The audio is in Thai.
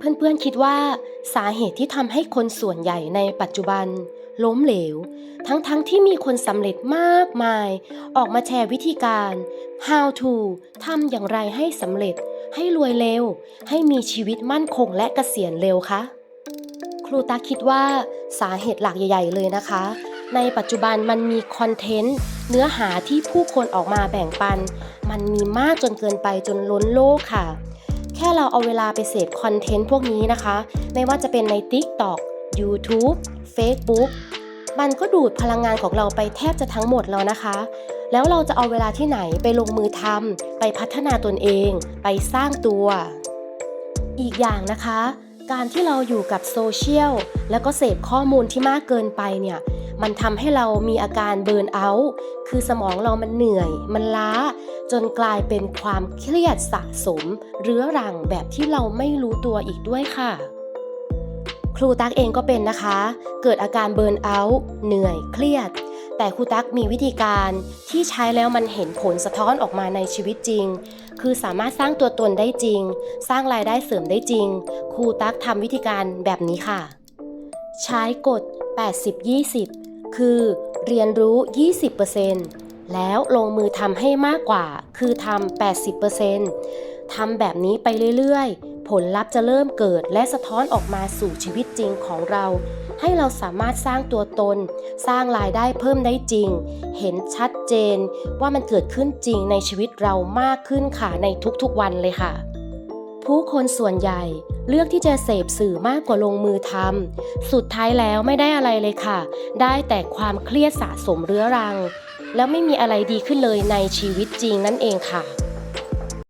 เพื่อนๆคิดว่าสาเหตุที่ทำให้คนส่วนใหญ่ในปัจจุบัน ล้มเหลว ทั้งๆทที่มีคนสำเร็จมากมาย ออกมาแชร์วิธีการ how to ทำอย่างไรให้สำเร็จ ให้รวยเร็ว ให้มีชีวิตมั่นคงและเกษียณเร็วคะครูตาคิดว่าสาเหตุหลักใหญ่ ๆ เลยนะคะ ในปัจจุบันมันมีคอนเทนต์เนื้อหาที่ผู้คนออกมาแบ่งปัน มันมีมากจนเกินไปจนล้นโลกค่ะ แค่เราเอาเวลาไปเสพคอนเทนต์พวกนี้นะคะ ไม่ว่าจะเป็นใน TikTok YouTube Facebook มันก็ดูดพลังงานของเราไปแทบจะทั้งหมดแล้วนะคะ แล้วเราจะเอาเวลาที่ไหนไปลงมือทำไปพัฒนาตนเอง ไปสร้างตัว อีกอย่างนะคะ การที่เราอยู่กับโซเชียลแล้วก็เสพข้อมูลที่มากเกินไปเนี่ย มันทำให้เรามีอาการเบิร์นเอาท์คือสมองเรามันเหนื่อย มันล้า จนกลายเป็นความเครียดสะสม เรื้อรังแบบที่เราไม่รู้ตัวอีกด้วยค่ะ ครูตั๊กเองก็เป็นนะคะ เกิดอาการเบิร์นเอาท์เหนื่อยเครียด แต่ครูตั๊กมีวิธีการที่ใช้แล้วมันเห็นผลสะท้อนออกมาในชีวิตจริง คือสามารถสร้างตัวตนได้จริง สร้างรายได้เสริมได้จริง ครูตั๊กทำวิธีการแบบนี้ค่ะ ใช้กฎ 80-20 คือเรียนรู้ 20% แล้วลงมือทำให้มากกว่า คือทำ 80%ทำแบบนี้ไปเรื่อยๆ ผลลัพธ์จะเริ่มเกิดและสะท้อนออกมาสู่ชีวิตจริงของเรา ให้เราสามารถสร้างตัวตน สร้างรายได้เพิ่มได้จริง เห็นชัดเจนว่ามันเกิดขึ้นจริงในชีวิตเรามากขึ้นค่ะในทุกๆวันเลยค่ะผู้คนส่วนใหญ่เลือกที่จะเสพสื่อมากกว่าลงมือทำ สุดท้ายแล้วไม่ได้อะไรเลยค่ะ ได้แต่ความเครียดสะสมเรื้อรัง แล้วไม่มีอะไรดีขึ้นเลยในชีวิตจริงนั่นเองค่ะ